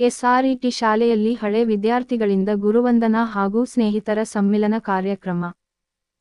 ಎಸ್ಆರ್ಇಟಿ ಶಾಲೆಯಲ್ಲಿ ಹಳೆ ವಿದ್ಯಾರ್ಥಿಗಳಿಂದ ಗುರುವಂದನಾ ಹಾಗೂ ಸ್ನೇಹಿತರ ಸಮ್ಮಿಲನ ಕಾರ್ಯಕ್ರಮ.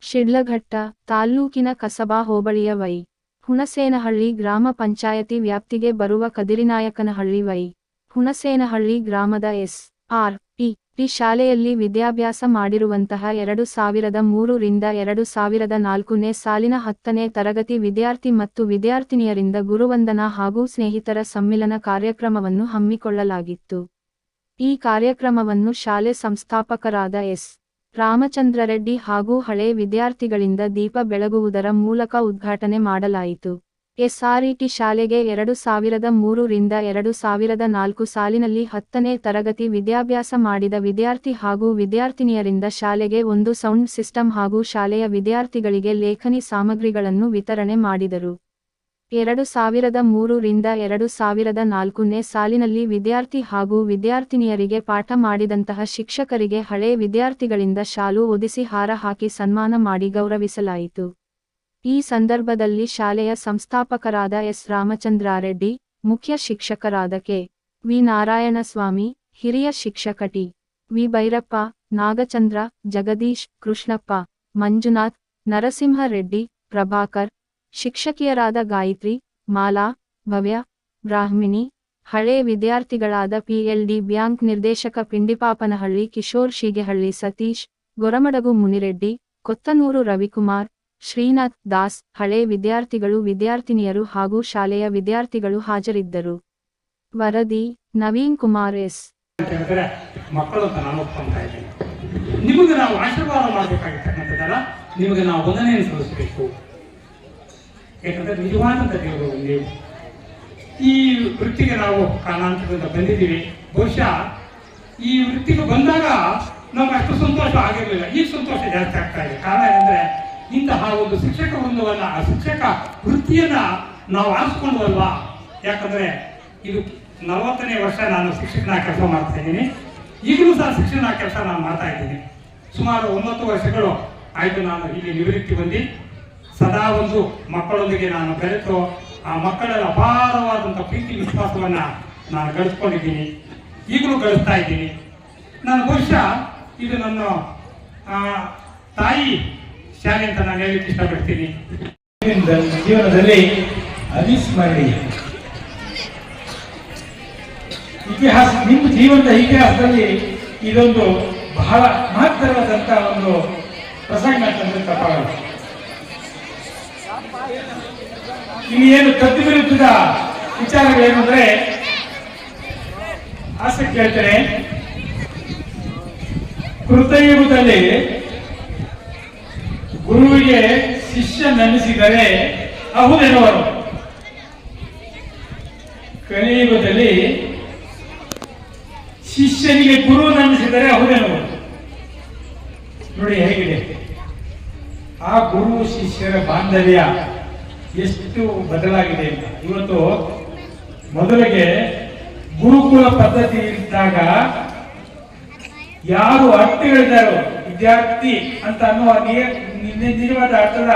ಶಿಡ್ಲಘಟ್ಟ ತಾಲ್ಲೂಕಿನ ಕಸಬಾ ಹೋಬಳಿಯ ವೈ. ಹುಣಸೇನಹಳ್ಳಿ ಗ್ರಾಮ ಪಂಚಾಯತಿ ವ್ಯಾಪ್ತಿಗೆ ಬರುವ ಕದಿರಿನಾಯಕನಹಳ್ಳಿ ವೈ. ಹುಣಸೇನಹಳ್ಳಿ ಗ್ರಾಮದ ಎಸ್. ಆರ್. ಟಿ ಪಿ ಶಾಲೆಯಲ್ಲಿ ವಿದ್ಯಾಭ್ಯಾಸ ಮಾಡಿರುವಂತಹ ಎರಡು ಸಾವಿರದ ಮೂರರಿಂದ ಎರಡು ಸಾವಿರದ ನಾಲ್ಕನೇ ಸಾಲಿನ ಹತ್ತನೇ ತರಗತಿ ವಿದ್ಯಾರ್ಥಿ ಮತ್ತು ವಿದ್ಯಾರ್ಥಿನಿಯರಿಂದ ಗುರುವಂದನಾ ಹಾಗೂ ಸ್ನೇಹಿತರ ಸಮ್ಮಿಲನ ಕಾರ್ಯಕ್ರಮವನ್ನು ಹಮ್ಮಿಕೊಳ್ಳಲಾಗಿತ್ತು. ಈ ಕಾರ್ಯಕ್ರಮವನ್ನು ಶಾಲೆ ಸಂಸ್ಥಾಪಕರಾದ ಎಸ್. ರಾಮಚಂದ್ರ ರೆಡ್ಡಿ ಹಾಗೂ ಹಳೆ ವಿದ್ಯಾರ್ಥಿಗಳಿಂದ ದೀಪ ಬೆಳಗುವುದರ ಮೂಲಕ ಉದ್ಘಾಟನೆ ಮಾಡಲಾಯಿತು. ಎಸ್ಆರ್ಇಟಿ ಶಾಲೆಗೆ ಎರಡು ಸಾವಿರದ ಮೂರರಿಂದ ಎರಡು ಸಾವಿರದ ನಾಲ್ಕು ಸಾಲಿನಲ್ಲಿ ಹತ್ತನೇ ತರಗತಿ ವಿದ್ಯಾಭ್ಯಾಸ ಮಾಡಿದ ವಿದ್ಯಾರ್ಥಿ ಹಾಗೂ ವಿದ್ಯಾರ್ಥಿನಿಯರಿಂದ ಶಾಲೆಗೆ ಒಂದು ಸೌಂಡ್ ಸಿಸ್ಟಮ್ ಹಾಗೂ ಶಾಲೆಯ ವಿದ್ಯಾರ್ಥಿಗಳಿಗೆ ಲೇಖನಿ ಸಾಮಗ್ರಿಗಳನ್ನು ವಿತರಣೆ ಮಾಡಿದರು. ಎರಡು ಸಾವಿರದ ಮೂರರಿಂದ ಎರಡು ಸಾವಿರದ ನಾಲ್ಕನೇ ಸಾಲಿನಲ್ಲಿ ವಿದ್ಯಾರ್ಥಿ ಹಾಗೂ ವಿದ್ಯಾರ್ಥಿನಿಯರಿಗೆ ಪಾಠ ಮಾಡಿದಂತಹ ಶಿಕ್ಷಕರಿಗೆ ಹಳೆ ವಿದ್ಯಾರ್ಥಿಗಳಿಂದ ಶಾಲು ಒದಿಸಿ ಹಾರ ಹಾಕಿ ಸನ್ಮಾನ ಮಾಡಿ ಗೌರವಿಸಲಾಯಿತು. ಈ ಸಂದರ್ಭದಲ್ಲಿ ಶಾಲೆಯ ಸಂಸ್ಥಾಪಕರಾದ ಎಸ್. ರಾಮಚಂದ್ರಾರೆಡ್ಡಿ, ಮುಖ್ಯ ಶಿಕ್ಷಕರಾದ ಕೆ. ವಿ. ನಾರಾಯಣಸ್ವಾಮಿ, ಹಿರಿಯ ಶಿಕ್ಷಕ ಟಿ. ವಿ. ಭೈರಪ್ಪ, ನಾಗಚಂದ್ರ, ಜಗದೀಶ್, ಕೃಷ್ಣಪ್ಪ, ಮಂಜುನಾಥ್, ನರಸಿಂಹರೆಡ್ಡಿ, ಪ್ರಭಾಕರ್, ಶಿಕ್ಷಕಿಯರಾದ ಗಾಯತ್ರಿ, ಮಾಲಾ, ಭವ್ಯ, ಬ್ರಾಹ್ಮಿಣಿ, ಹಳೆ ವಿದ್ಯಾರ್ಥಿಗಳಾದ ಪಿಎಲ್ಡಿ ಬ್ಯಾಂಕ್ ನಿರ್ದೇಶಕ ಪಿಂಡಿಪಾಪನಹಳ್ಳಿ, ಕಿಶೋರ್ ಶೀಗೆಹಳ್ಳಿ, ಸತೀಶ್, ಗೊರಮಡಗು ಮುನಿರೆಡ್ಡಿ, ಕೊತ್ತನೂರು ರವಿಕುಮಾರ್ ಶ್ರೀನಾಥ್ ದಾಸ್ ಹಳೆ ವಿದ್ಯಾರ್ಥಿಗಳು ವಿದ್ಯಾರ್ಥಿನಿಯರು ಹಾಗೂ ಶಾಲೆಯ ವಿದ್ಯಾರ್ಥಿಗಳು ಹಾಜರಿದ್ದರು. ವರದಿ ನವೀನ್ ಕುಮಾರ್ ಎಸ್. ಮಕ್ಕಳು ನಿಮಗೆ ನಾವು ಆಶೀರ್ವಾದ ಮಾಡಬೇಕಾಗಿರ್ತಕ್ಕಂಥದ್ದಲ್ಲ, ನಿಮಗೆ ನಾವು ವಂದನೆಯನ್ನು ಸಲ್ಲಿಸಬೇಕು. ಯಾಕಂದ್ರೆ ನಿಜವಾದಂಥ ದೇವರು ನೀವು. ಈ ವೃತ್ತಿಗೆ ನಾವು ಕಾರಣಾಂತರದಿಂದ ಬಂದಿದ್ದೀವಿ. ಬಹುಶಃ ಈ ವೃತ್ತಿಗೆ ಬಂದಾಗ ನಮ್ಗೆ ಅಷ್ಟು ಸಂತೋಷ ಆಗಿರಲಿಲ್ಲ. ಈ ಸಂತೋಷ ಜಾಸ್ತಿ ಆಗ್ತಾ ಇದೆ. ಕಾರಣ ಏನಂದ್ರೆ ಇಂತಹ ಒಂದು ಶಿಕ್ಷಕ ವೃಂದವನ್ನ, ಆ ಶಿಕ್ಷಕ ವೃತ್ತಿಯನ್ನ ನಾವು ಆರಿಸ್ಕೊಂಡ್ವಲ್ವಾ? ಯಾಕಂದ್ರೆ ಇದು ನಲವತ್ತನೇ ವರ್ಷ ನಾನು ಶಿಕ್ಷಕನ ಕೆಲಸ ಮಾಡ್ತಾ ಇದ್ದೀನಿ. ಈಗಲೂ ಸಹ ಶಿಕ್ಷಣ ಕೆಲಸ ನಾನು ಮಾಡ್ತಾ ಇದ್ದೀನಿ. ಸುಮಾರು ಒಂಬತ್ತು ವರ್ಷಗಳು ಆಯ್ತು ನಾನು ಇಲ್ಲಿ ನಿವೃತ್ತಿ ಬಂದು ಸದಾ ಒಂದು ಮಕ್ಕಳೊಂದಿಗೆ ನಾನು ಬೆರೆತು, ಆ ಮಕ್ಕಳಲ್ಲಿ ಅಪಾರವಾದಂಥ ಪ್ರೀತಿ ವಿಶ್ವಾಸವನ್ನ ನಾನು ಗಳಿಸ್ಕೊಂಡಿದ್ದೀನಿ. ಈಗಲೂ ಗಳಿಸ್ತಾ ಇದ್ದೀನಿ. ನಾನು ಬಹುಶಃ ಇದು ನನ್ನ ತಾಯಿ ಶಾಲೆ ಅಂತ ನಾನು ಹೇಳಲಿಕ್ಕೆ ಇಷ್ಟಪಡ್ತೀನಿ. ಜೀವನದಲ್ಲಿ- ಅವಿಸ್ಮರಣೀಯ. ಇತಿಹಾಸ, ನಿಮ್ಮ ಜೀವನದ ಇತಿಹಾಸದಲ್ಲಿ ಇದೊಂದು ಬಹಳ ಮಹತ್ತರವಾದಂಥ ಒಂದು ಪ್ರಸಂಗ ಅಂತಂದ್ರೆ ತಪ್ಪಾಗಲ್ಲ. ಇಲ್ಲಿ ಏನು ವಿಚಾರಗಳು ವಿರುದ್ಧದ ವಿಚಾರಗಳೇನಂದ್ರೆ ಆಸಕ್ತಿ ಹೇಳ್ತೇನೆ. ಕೃತಯುಗದಲ್ಲಿ ಗುರುವಿಗೆ ಶಿಷ್ಯ ನೆನೆಸಿದರೆ ಅಹುದೆನವರು? ಕಲಿಯುಗದಲ್ಲಿ ಶಿಷ್ಯನಿಗೆ ಗುರು ನೆನೆಸಿದರೆ ಅಹುದೆನವರು? ನೋಡಿ ಹೇಗಿದೆ. ಆ ಗುರು ಶಿಷ್ಯರ ಬಾಂಧವ್ಯ ಎಷ್ಟು ಬದಲಾಗಿದೆ ಅಂತ. ಇವತ್ತು ಮೊದಲಿಗೆ ಗುರುಕುಲ ಪದ್ಧತಿ ಇದ್ದಾಗ ಯಾರು ಅರ್ಥಗಳಿದ್ದಾರೋ ವಿದ್ಯಾರ್ಥಿ ಅಂತ ಅನ್ನೋ ನಿ- ನಿ- ನಿಜವಾದ ಅರ್ಥದ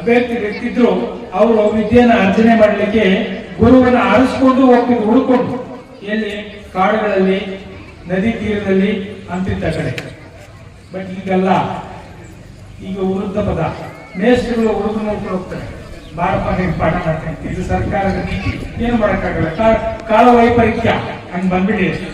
ಅಭ್ಯರ್ಥಿ ವ್ಯಕ್ತಿದ್ರು, ಅವರು ವಿದ್ಯೆಯನ್ನು ಅರ್ಜನೆ ಮಾಡಲಿಕ್ಕೆ ಗುರುವನ್ನು ಆರಿಸ್ಕೊಂಡು ಹೋಗ್ತಿದ್ರು ಹುಡುಕೊಂಡು ಎಲ್ಲಿ? ಕಾಡುಗಳಲ್ಲಿ, ನದಿ ತೀರದಲ್ಲಿ ಅಂತಿದ್ದ ಕಡೆ. ಬಟ್ ಈಗಲ್ಲ. ಈಗ ವೃದ್ಧ ಪದ. ಮೇಸ್ಟ್ರುಗಳು ಹುಡುಗ ನೋಡ್ಕೊಂಡು ಹೋಗ್ತಾರೆ. ಬಾರಪ್ಪ, ನೀನು ಪಾಠ ಮಾಡ್ತೇನೆ ಇದು ಸರ್ಕಾರದ ನೀತಿ. ಏನು ಮಾಡೋಕ್ಕಾಗಲ್ಲ? ಕಾಲ ವೈಪರೀತ್ಯ ಹಂಗೆ ಬಂದ್ಬಿಡಿ.